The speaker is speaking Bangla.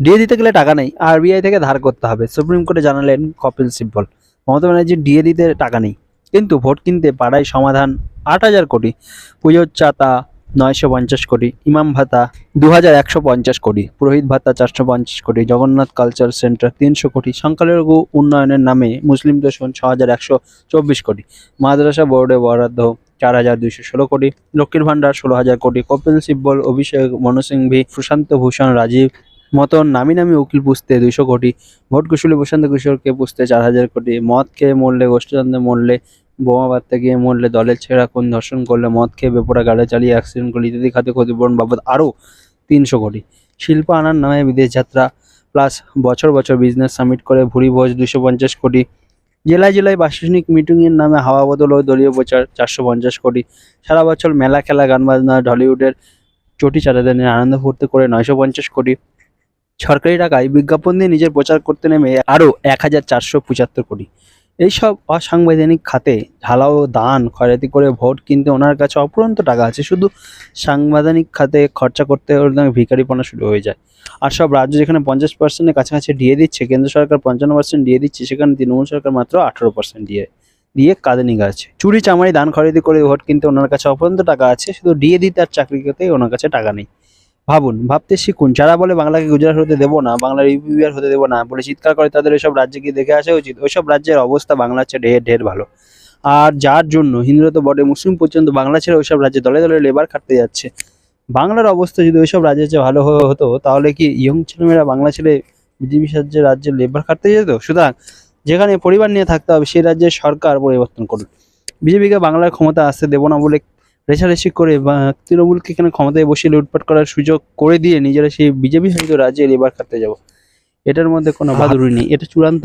ডিএ দিতে গেলে টাকা নেই আরবিআই থেকে ধার করতে হবে। সুপ্রিম কোর্টে জানালেন কপিল সিব্বল। মমতা ব্যানার্জি ডিএ দিতে টাকা নেই, কিন্তু ভোট কিনতে পাড়ায় সমাধান আট হাজার কোটি, পুজোর চাতা নয়শো পঞ্চাশ কোটি, ইমাম ভাতা দু হাজার একশো পঞ্চাশ কোটি, পুরোহিত ভাতা চারশো পঞ্চাশ কোটি, জগন্নাথ কালচার সেন্টার তিনশো কোটি, সংখ্যালঘু উন্নয়নের নামে মুসলিম দর্শন ছ হাজার একশো চব্বিশ কোটি, মাদ্রাসা বোর্ডে বরাদ্দ চার হাজার দুইশো ষোলো কোটি, লক্ষ্মীর ভাণ্ডার ষোলো হাজার কোটি, কপিল সিব্বল, অভিষেক মনসিংভি সুশান্ত ভূষণ, রাজীব মতন নামি নামি উকিল পুষতে দুইশো কোটি, ভোট কুশলী প্রশান্ত কিশোরকে পুষতে চার হাজার কোটি, মদ খেয়ে মরলে গোষ্ঠীদ্বন্দ্বে মরলে, বোমা বাঁধতে গিয়ে মরলে দলের ছেঁড়া কোন ধর্ষণ করলে মদ খেয়ে বেপরা গাড়ি চালিয়ে অ্যাক্সিডেন্ট করলে ইত্যাদি খাতে ক্ষতিপূরণ বাবদ আরও তিনশো কোটি। শিল্প আনার নামে বিদেশ যাত্রা প্লাস বছর বছর বিজনেস সামিট করে ভুরি ভোজ দুশো পঞ্চাশ কোটি। জেলায় জেলায় বার্ষিক মিটিংয়ের নামে হাওয়া বদল ও দলীয় প্রচার চারশো পঞ্চাশ কোটি। সারা বছর মেলা খেলা গান বাজনা ঢলিউডের চটি চাটাদের নিয়ে আনন্দ ফুর্তি করে নয়শো পঞ্চাশ কোটি। সরকারি টাকায় বিজ্ঞাপন দিয়ে নিজের প্রচার করতে নেমে আরও এক হাজার চারশো পঁচাত্তর কোটি। এইসব অসাংবিধানিক খাতে ঢালাও, দান খয়রাতি করে ভোট কিনতে ওনার কাছে অপরন্ত টাকা আছে। শুধু সাংবিধানিক খাতে খরচা করতে ওর ভিকারিপনা শুরু হয়ে যায়। আর সব রাজ্য যেখানে পঞ্চাশ পার্সেন্টের কাছাকাছি দিয়ে দিচ্ছে, কেন্দ্র সরকার পঞ্চান্ন পার্সেন্ট দিয়ে দিচ্ছে, সেখানে তৃণমূল সরকার মাত্র আঠারো পার্সেন্ট দিয়ে দিয়ে কাঁধে নিয়ে আছে চুরি, চামারি, দান খরিদি করে ভোট কিনতে ওনার কাছে অপরন্ত টাকা আছে, শুধু দিয়ে দিতে আর চাকরি করতে ওনার কাছে টাকা নেই। ভাবুন, ভাবতে শিখুন। যারা বলে বাংলাকে গুজরাট হতে দেবো না বাংলার ইউপিবিআর হতে দেবো না, বলে চিৎকার করে তাদের ওইসব রাজ্যে গিয়ে দেখে আসা উচিত। ওইসব রাজ্যের অবস্থা বাংলার চেয়ে ঢের ঢের ভালো। আর যার জন্য হিন্দুরা তো বটে, মুসলিম পর্যন্ত বাংলা ছেড়ে ওইসব রাজ্যে দলে দলে লেবার খাটতে যাচ্ছে। বাংলার অবস্থা যদি ওইসব রাজ্যের চেয়ে ভালো হতো, তাহলে কি ইয়ং ছেলেমেয়েরা বাংলা ছেড়ে বিজেপি রাজ্যে রাজ্যে লেবার খাটতে যেত? সুতরাং যেখানে পরিবার নিয়ে থাকতে হবে, সেই রাজ্যের সরকার পরিবর্তন করুন। বিজেপিকে বাংলার ক্ষমতা আসতে দেবো না বলে রেশারেশি করে বা তৃণমূলকে এখানে ক্ষমতায় বসিয়ে লুটপাট করার সুযোগ করে দিয়ে নিজেরা সেই বিজেপি শাসিত রাজ্যে এবার খাতে যাব? এটার মধ্যে কোনো বাদুরি নেই এটা চূড়ান্ত